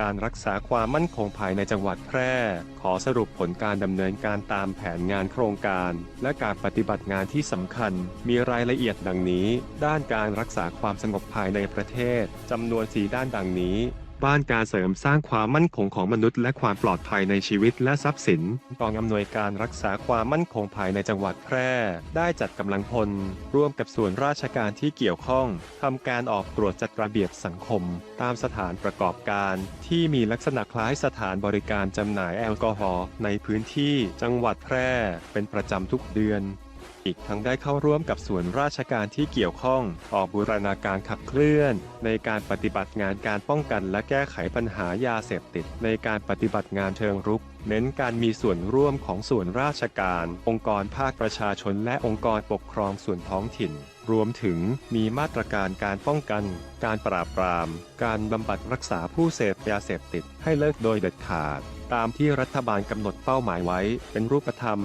การรักษาความมั่นคงภายในจังหวัดแพร่ ขอสรุปผลการดำเนินการตามแผนงานโครงการ และการปฏิบัติงานที่สำคัญ มีรายละเอียดดังนี้ ด้านการรักษาความสงบภายในประเทศจำนวนสีด้านดังนี้ บ้านการเสริมสร้างความมั่นคงของมนุษย์ และความปลอดภัยในชีวิตและทรัพย์สินกองอำนวยการรักษาความมั่นคงภายในจังหวัดแพร่ ได้จัดกำลังพล ร่วมกับส่วนราชการที่เกี่ยวข้องทำการออกตรวจจัดระเบียบสังคม ตามสถานประกอบการ ที่มีลักษณะคล้ายสถานบริการจำหน่ายแอลกอฮอล์ในพื้นที่จังหวัดแพร่ เป็นประจำทุกเดือน อีกทั้งได้เข้าร่วมกับส่วนราชการที่เกี่ยวข้อง ออกบูรณาการขับเคลื่อน ในการปฏิบัติงานการป้องกันและแก้ไขปัญหายาเสพติด ในการปฏิบัติงานเชิงรุก เน้นการมีส่วนร่วมของส่วนราชการ องค์กรภาคประชาชนและองค์กรปกครองส่วนท้องถิ่น รวมถึงมีมาตรการการป้องกัน การปราบปราม การบำบัดรักษาผู้เสพยาเสพติดให้เลิกโดยเด็ดขาด ตามที่รัฐบาลกำหนดเป้าหมายไว้เป็นรูปธรรม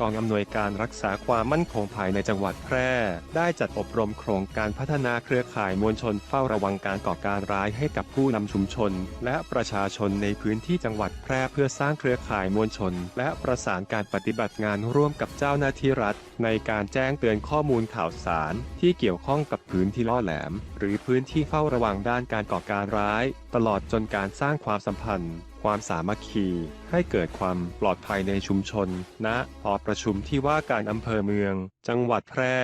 กองอำนวยการรักษาความมั่นคงภายในจังหวัดแพร่ ได้จัดอบรมโครงการพัฒนาเครือข่ายมวลชนเฝ้าระวังการก่อการร้ายให้กับผู้นำชุมชน และประชาชนในพื้นที่จังหวัดแพร่เพื่อสร้างเครือข่ายมวลชน และประสานการปฏิบัติงานร่วมกับเจ้าหน้าที่รัฐ ในการแจ้งเตือนข้อมูลข่าวสาร ที่เกี่ยวข้องกับพื้นที่ล่อแหลม หรือพื้นที่เฝ้าระวังด้านการก่อการร้าย ตลอดจนการสร้างความสัมพันธ์ ความสามัคคี ให้เกิดความปลอดภัยในชุมชนณหอประชุมที่ว่าการอำเภอเมือง จังหวัดแพร่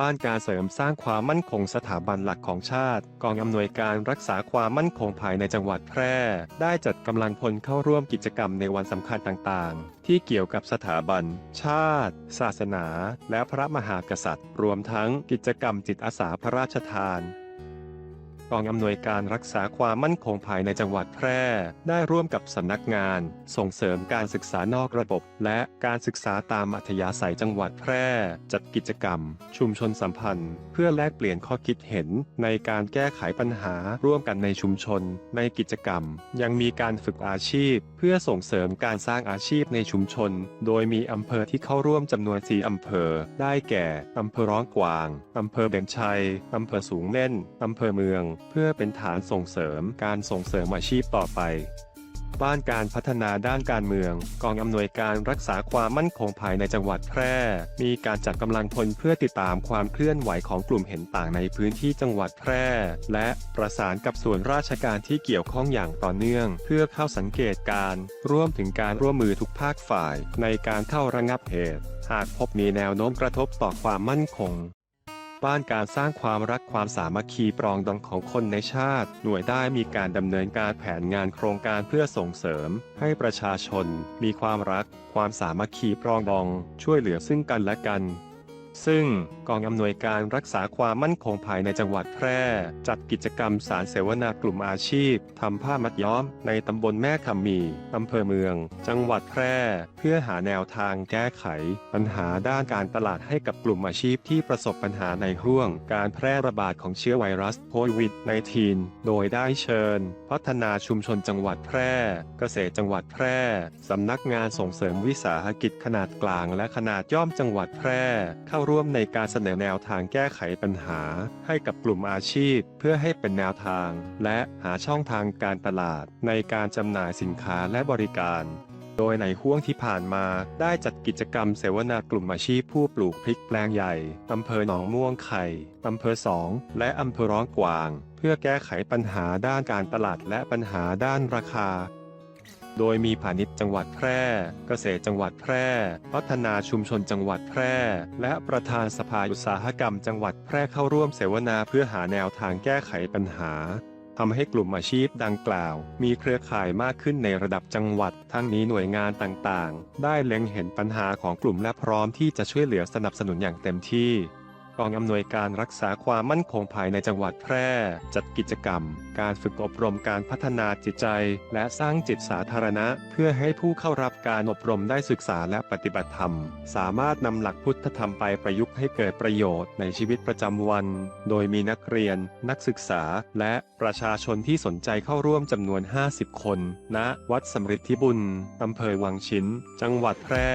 บ้านการเสริมสร้างความมั่นคงสถาบันหลักของชาติ กองอำนวยการรักษาความมั่นคงภายในจังหวัดแพร่ ได้จัดกำลังพลเข้าร่วมกิจกรรมในวันสำคัญต่างๆ ที่เกี่ยวกับสถาบัน ชาติ ศาสนา และพระมหากษัตริย์ รวมทั้งกิจกรรมจิตอาสาพระราชทาน กองอำนวยการรักษาความมั่นคงภายในจังหวัดแพร่ ได้ร่วมกับสำนักงาน ส่งเสริมการศึกษานอกระบบ และการศึกษาตามอัธยาศัยจังหวัดแพร่ จัดกิจกรรม ชุมชนสัมพันธ์ เพื่อแลกเปลี่ยนข้อคิดเห็นในการแก้ไขปัญหาร่วมกันในชุมชน ในกิจกรรม ยังมีการฝึกอาชีพ เพื่อส่งเสริมการสร้างอาชีพในชุมชน โดยมีอำเภอที่เข้าร่วมจำนวน 4 อำเภอ ได้แก่อำเภอร้องกวางอำเภอเบญชัยอำเภอสูงเม่นอำเภอเมืองเพื่อเป็นฐานส่งเสริมการส่งเสริมอาชีพต่อไป บ้านการพัฒนาด้านการเมือง กองอำนวยการรักษาความมั่นคงภายในจังหวัดแพร่ มีการจัดกำลังพลเพื่อติดตามความเคลื่อนไหวของกลุ่มเห็นต่างในพื้นที่จังหวัดแพร่ และประสานกับส่วนราชการที่เกี่ยวข้องอย่างต่อเนื่อง เพื่อเข้าสังเกตการ์ร่วมถึงการร่วมมือทุกภาคฝ่าย ในการเข้าระงับเหตุ หากพบมีแนวโน้มกระทบต่อความมั่นคง บ้านการสร้างความรักความสามัคคีปรองดองของคนในชาติ หน่วยได้มีการดำเนินการแผนงานโครงการเพื่อส่งเสริม ให้ประชาชน มีความรัก ความสามัคคีปรองดอง ช่วยเหลือซึ่งกันและกัน ซึ่งกองอำนวยการรักษาความมั่นคงภายในจังหวัดแพร่ จัดกิจกรรมสารเสวนากลุ่มอาชีพทำผ้ามัดย้อมในตำบลแม่คำมีอำเภอเมือง จังหวัดแพร่ เพื่อหาแนวทางแก้ไข ปัญหาด้านการตลาดให้กับกลุ่มอาชีพที่ประสบปัญหาในห่วง การแพร่ระบาดของเชื้อไวรัสโควิด -19 โดยได้เชิญ พัฒนาชุมชนจังหวัดแพร่ เกษตรจังหวัดแพร่สำนักงานส่งเสริมวิสาหกิจขนาดกลางและขนาดย่อมจังหวัดแพร่เข้าร่วมในการเสนอแนวทางแก้ไขปัญหา ให้กับกลุ่มอาชีพ เพื่อให้เป็นแนวทาง และหาช่องทางการตลาด ในการจำหน่ายสินค้าและบริการ โดยในห่วงที่ผ่านมาได้จัดกิจกรรมเสวนากลุ่มอาชีพผู้ปลูกพริกแปลงใหญ่อำเภอหนองม่วงไข่อำเภอสองและอำเภอร้องกวาง เพื่อแก้ไขปัญหาด้านการตลาดและปัญหาด้านราคา โดยมีพาณิชย์จังหวัดแพร่ เกษตรจังหวัดแพร่ พัฒนาชุมชนจังหวัดแพร่ และประธานสภาอุตสาหกรรมจังหวัดแพร่เข้าร่วมเสวนาเพื่อหาแนวทางแก้ไขปัญหาทำให้กลุ่มอาชีพดังกล่าว มีเครือข่ายมากขึ้นในระดับจังหวัด ทั้งนี้หน่วยงานต่างๆ ได้เล็งเห็นปัญหาของกลุ่มและพร้อมที่จะช่วยเหลือสนับสนุนอย่างเต็มที่ กองอำนวยการรักษาความมั่นคงภายในจังหวัดแพร่ จัดกิจกรรม การฝึกอบรมการพัฒนาจิตใจ และสร้างจิตสาธารณะ เพื่อให้ผู้เข้ารับการอบรมได้ศึกษาและปฏิบัติธรรม สามารถนำหลักพุทธธรรมไปประยุกต์ให้เกิดประโยชน์ในชีวิตประจำวัน โดยมีนักเรียน นักศึกษา และประชาชนที่สนใจเข้าร่วมจำนวน 50 คนณวัดสมฤทธิบุญอำเภอวังชิ้น จังหวัดแพร่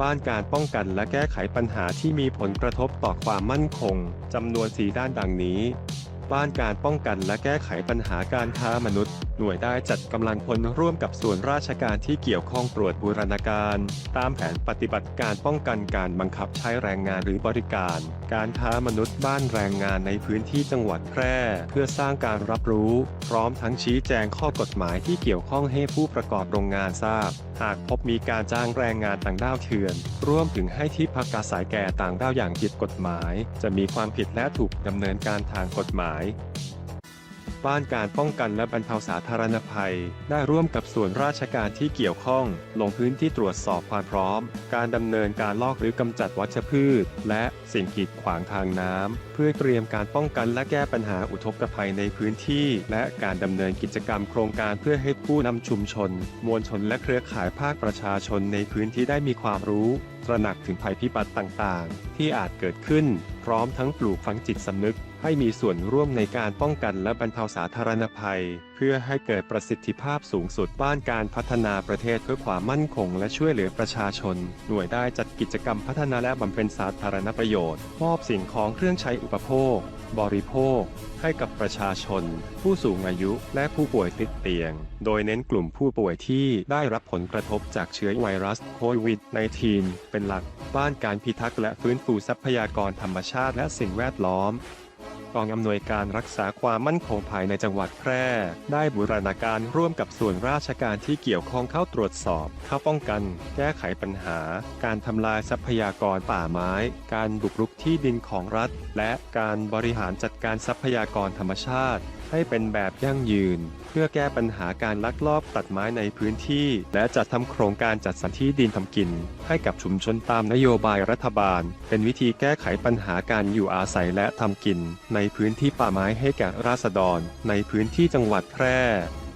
บ้านการป้องกันและแก้ไขปัญหาที่มีผลกระทบต่อความมั่นคงจำนวนสีด้านดังนี้ บ้านการป้องกันและแก้ไขปัญหาการค้ามนุษย์หน่วยได้จัดกำลังพลร่วมกับส่วนราชการที่เกี่ยวข้องตรวจบูรณาการ ตามแผนปฏิบัติการป้องกันการบังคับใช้แรงงานหรือบริการ การค้ามนุษย์บ้านแรงงานในพื้นที่จังหวัดแพร่ เพื่อสร้างการรับรู้ พร้อมทั้งชี้แจงข้อกฎหมายที่เกี่ยวข้องให้ผู้ประกอบโรงงานทราบ หากพบมีการจ้างแรงงานต่างด้าวเถื่อน ร่วมถึงให้ที่พักอาศัยแก่ต่างด้าวอย่างผิดกฎหมาย จะมีความผิดและถูกดำเนินการทางกฎหมาย บ้านการป้องกันและบรรเทาสาธารณภัย ได้ร่วมกับส่วนราชการที่เกี่ยวข้อง ลงพื้นที่ตรวจสอบความพร้อม การดำเนินการลอกหรือกำจัดวัชพืช และสิ่งกีดขวางทางน้ำเพื่อเตรียมการป้องกันและแก้ปัญหาอุทกภัยในพื้นที่ และการดำเนินกิจกรรมโครงการเพื่อให้ผู้นำชุมชน มวลชนและเครือข่ายภาคประชาชนในพื้นที่ได้มีความรู้ตระหนักถึงภัยพิบัติต่างๆ ที่อาจเกิดขึ้น พร้อมทั้งปลูกฝังจิตสำนึก ให้มีส่วนร่วมในการป้องกันและบรรเทาสาธารณภัย เพื่อให้เกิดประสิทธิภาพสูงสุดบ้านการพัฒนาประเทศเพื่อความมั่นคง และช่วยเหลือประชาชน หน่วยได้จัดกิจกรรมพัฒนาและบำเพ็ญสาธารณประโยชน์ มอบสิ่งของเครื่องใช้อุปโภค บริโภค ให้กับประชาชน ผู้สูงอายุและผู้ป่วยติดเตียง โดยเน้นกลุ่มผู้ป่วยที่ได้รับผลกระทบจากเชื้อไวรัสโควิด -19 เป็นหลัก บ้านการพิทักษ์และฟื้นฟูทรัพยากรธรรมชาติและสิ่งแวดล้อม กองอำนวยการรักษาความมั่นคงภายในจังหวัดแพร่ ได้บูรณาการร่วมกับส่วนราชการที่เกี่ยวข้องเข้าตรวจสอบ เข้าป้องกัน แก้ไขปัญหา การทำลายทรัพยากรป่าไม้ การบุกรุกที่ดินของรัฐ และการบริหารจัดการทรัพยากรธรรมชาติ ให้เป็นแบบยั่งยืน เพื่อแก้ปัญหาการลักลอบตัดไม้ในพื้นที่ และจัดทำโครงการจัดสรรที่ดินทำกิน ให้กับชุมชนตามนโยบายรัฐบาล เป็นวิธีแก้ไขปัญหาการอยู่อาศัยและทำกิน ในพื้นที่ป่าไม้ให้แก่ราษฎร ในพื้นที่จังหวัดแพร่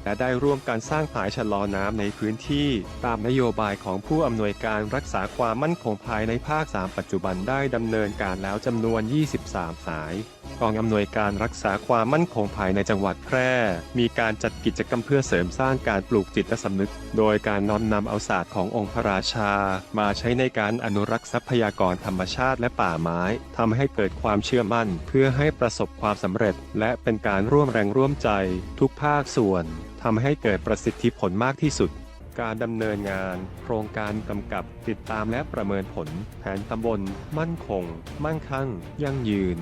และได้ร่วมการสร้างฝายชะลอน้ำในพื้นที่ตามนโยบายของผู้อำนวยการรักษาความมั่นคงภายในภาค 3 ปัจจุบันได้ดำเนินการแล้วจำนวน 23 สาย กองอำนวยการรักษาความมั่นคงภายในจังหวัดแพร่ มีการจัดกิจกรรมเพื่อเสริมสร้างการปลูกจิตและสำนึก โดยการน้อมนำเอาศาสตร์ขององค์พระราชา มาใช้ในการอนุรักษ์ทรัพยากรธรรมชาติและป่าไม้ทำให้เกิดความเชื่อมั่น เพื่อให้ประสบความสำเร็จ และเป็นการร่วมแรงร่วมใจ ทุกภาคส่วนทำให้เกิดประสิทธิผลมากที่สุดการดำเนินงาน โครงการกำกับติดตามและประเมินผล แผนตำบล มั่นคง มั่งคั่ง ยั่งยืน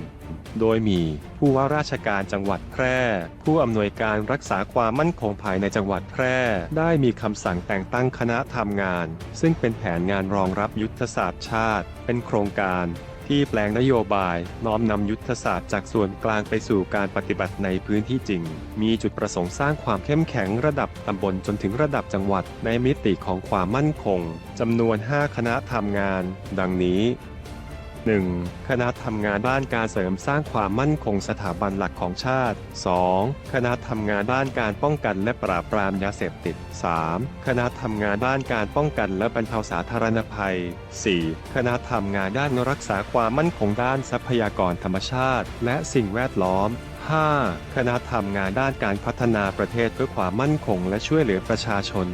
โดยมีผู้ว่าราชการจังหวัดแพร่ ผู้อำนวยการรักษาความมั่นคงภายในจังหวัดแพร่ ได้มีคำสั่งแต่งตั้งคณะทำงาน ซึ่งเป็นแผนงานรองรับยุทธศาสตร์ชาติ เป็นโครงการที่แปลงนโยบายน้อมนำยุทธศาสตร์จากส่วนกลางไปสู่การปฏิบัติในพื้นที่จริง มีจุดประสงค์สร้างความเข้มแข็งระดับตำบลจนถึงระดับจังหวัดในมิติของความมั่นคงจำนวน 5 คณะทำงาน ดังนี้ 1. คณะทำงานด้านการเสริมสร้างความมั่นคงสถาบันหลักของชาติ 2. คณะทำงานด้านการป้องกันและปราบปรามยาเสพติด 3. คณะทำงานด้านการป้องกันและบรรเทาสาธารณภัย 4. คณะทำงานด้านรักษาความมั่นคงด้านทรัพยากรธรรมชาติ และสิ่งแวดล้อม 5. คณะทำงานด้านการพัฒนาประเทศเพื่อความมั่นคงและช่วยเหลือประชาชน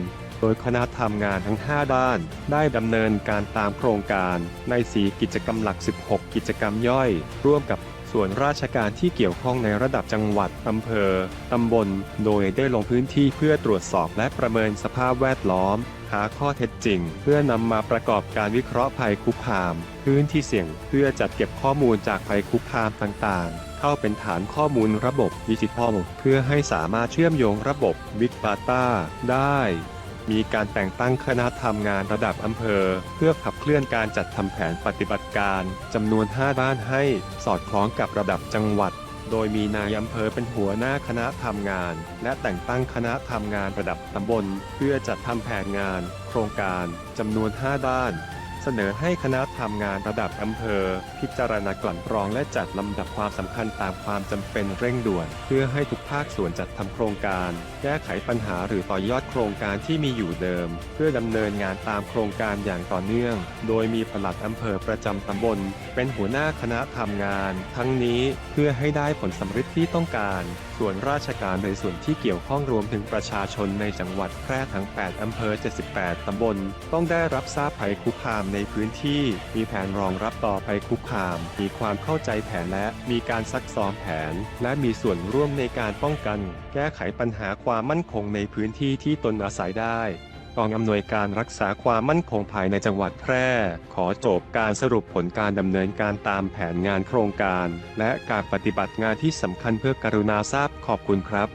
โดยคณะทำงานทั้ง 5 ด้าน ได้ดำเนินการตามโครงการใน 4 กิจกรรมหลัก 16 กิจกรรมย่อย ร่วมกับส่วนราชการที่เกี่ยวข้องในระดับจังหวัด อำเภอ ตำบล โดยได้ลงพื้นที่เพื่อตรวจสอบและประเมินสภาพแวดล้อม หาข้อเท็จจริง เพื่อนำมาประกอบการวิเคราะห์ภัยคุกคาม พื้นที่เสี่ยง เพื่อจัดเก็บข้อมูลจากภัยคุกคามต่างๆ เข้าเป็นฐานข้อมูลระบบดิจิทัลเพื่อให้สามารถเชื่อมโยงระบบ Big Data ได้ มีการแต่งตั้งคณะทำงานระดับอำเภอ เพื่อขับเคลื่อนการจัดทำแผนปฏิบัติการจำนวน 5 บ้านให้สอดคล้องกับระดับจังหวัด โดยมีนายอำเภอเป็นหัวหน้าคณะทำงาน และแต่งตั้งคณะทำงานระดับตำบล เพื่อจัดทำแผนงาน โครงการจำนวน 5 บ้าน เสนอให้คณะทำงานระดับอำเภอ พิจารณากลั่นกรองและจัดลำดับความสำคัญตามความจำเป็นเร่งด่วน เพื่อให้ทุกภาคส่วนจัดทำโครงการ แก้ไขปัญหาหรือต่อยอดโครงการที่มีอยู่เดิม เพื่อดำเนินงานตามโครงการอย่างต่อเนื่อง โดยมีปลัดอำเภอประจำตำบล เป็นหัวหน้าคณะทำงาน ทั้งนี้เพื่อให้ได้ผลสำเร็จที่ต้องการส่วนราชการในส่วนที่เกี่ยวข้องรวมถึงประชาชนในจังหวัดแพร่ทั้ง 8 อำเภอ 78 ตำบล ต้องได้รับทราบภัยคุกคามในพื้นที่ มีแผนรองรับต่อภัยคุกคาม มีความเข้าใจแผนและมีการซักซ้อมแผน และมีส่วนร่วมในการป้องกัน แก้ไขปัญหาความมั่นคงในพื้นที่ที่ตนอาศัยได้ กองอำนวยการรักษาความมั่นคงภายในจังหวัดแพร่ ขอจบการสรุปผลการดำเนินการตามแผนงานโครงการ และการปฏิบัติงานที่สำคัญเพื่อกรุณาทราบขอบคุณครับ